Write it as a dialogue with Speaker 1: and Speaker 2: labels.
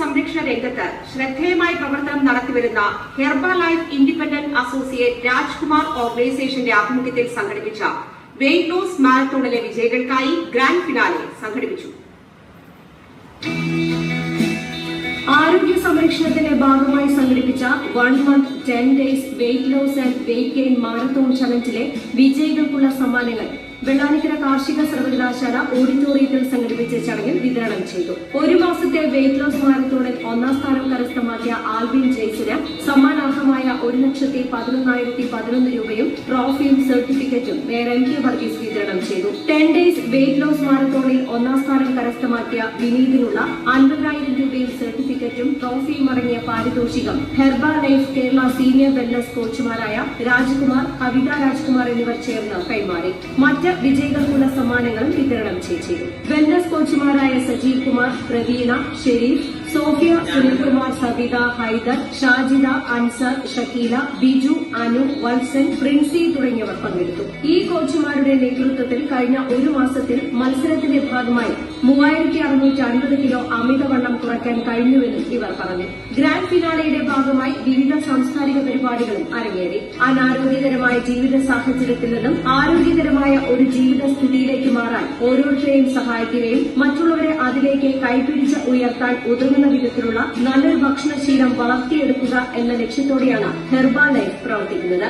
Speaker 1: രംഗത്ത് ശ്രദ്ധേയമായ പ്രവർത്തനം നടത്തിവരുന്ന Herbalife independent associate Rajkumar ഓർഗനൈസേഷന്റെ ആഭിമുഖ്യത്തിൽ സംഘടിപ്പിച്ച വെയിറ്റ് ലോസ് മാരത്തോണിലെ വിജയികൾക്കായി ഗ്രാൻഡ് ഫിനാലെ സംഘടിപ്പിച്ചു.
Speaker 2: സംരക്ഷണത്തിന്റെ ഭാഗമായി സംഘടിപ്പിച്ച one month ten days weight loss and weight gain marathon ചലഞ്ചിലെ വിജയികൾക്കുള്ള സമ്മാനങ്ങൾ വെള്ളാനിക്കര കാർഷിക സർവകലാശാല ഓഡിറ്റോറിയത്തിൽ സംഘടിപ്പിച്ച ചടങ്ങിൽ വിതരണം ചെയ്തു. ഒരു മാസത്തെ വെയിറ്റ് ലോസ് മാരത്തോണിൽ ഒന്നാം സ്ഥാനം കരസ്ഥമാക്കിയ ആൽബിൻ ജെയ്സിന് സമ്മാനാർഹമായ ഒരു ലക്ഷത്തി പതിനൊന്നായിരത്തി പതിനൊന്ന് രൂപയും ട്രോഫിയും സർട്ടിഫിക്കറ്റും മേയർ എം കെ വർഗീസ് വിതരണം ചെയ്തു. ടെൻ ഡേയ്സ് വെയിറ്റ് ലോസ് മാരത്തോണിൽ ഒന്നാം സ്ഥാനം കരസ്ഥമാക്കിയ വിനീതിനുള്ള അൻപതിനായിരം രൂപയും സർട്ടിഫിക്കറ്റും ട്രോഫിയും അടങ്ങിയ പാരിതോഷികം Herbalife Kerala senior wellness കോച്ചുമാരായ രാജ്കുമാർ കവിത രാജ്കുമാർ എന്നിവർ ചേർന്ന് കൈമാറി. മറ്റ് വിജയികൾക്കുള്ള സമ്മാനങ്ങളും വിതരണം ചെയ്തു. വെൽനസ് കോച്ചുമാരായ സജീവ് കുമാർ പ്രവീണ ഷെരീഫ് സോഫിയ സുനിൽകുമാർ സബിത ഹൈദർ ഷാജിദ അൻസർ ഷക്കീല ബിജു അനു വത്സൻ പ്രിൻസി തുടങ്ങിയവർ പങ്കെടുത്തു. ഈ കോച്ചുമാരുടെ നേതൃത്വത്തിൽ കഴിഞ്ഞ ഒരു മാസത്തിൽ മത്സരത്തിന്റെ ഭാഗമായി മൂവായിരത്തി അറുന്നൂറ്റി അൻപത് കിലോ അമിതവണ്ണം കുറയ്ക്കാൻ കഴിഞ്ഞുവെന്നും ഇവർ പറഞ്ഞു. ഗ്രാൻഡ് ഫിനാലയുടെ ഭാഗമായി വിവിധ സാംസ്കാരിക പരിപാടികളും അരങ്ങേറി. അനാരോഗ്യകരമായ ജീവിത സാഹചര്യത്തിൽ നിന്നും ആരോഗ്യകരമായ ഒരു ജീവിത സ്ഥിതിയിലേക്ക് ഓരോരുത്തരെയും സഹായിക്കുകയും മറ്റുള്ളവരെ അതിലേക്ക് കൈപിടിച്ച് ഉയർത്താൻ ഉതകുന്ന വിധത്തിലുള്ള നല്ലൊരു ഭക്ഷണശീലം വളർത്തിയെടുക്കുക എന്ന ലക്ഷ്യത്തോടെയാണ് ഹെർബാ ലൈഫ് പ്രവർത്തിക്കുന്നത്.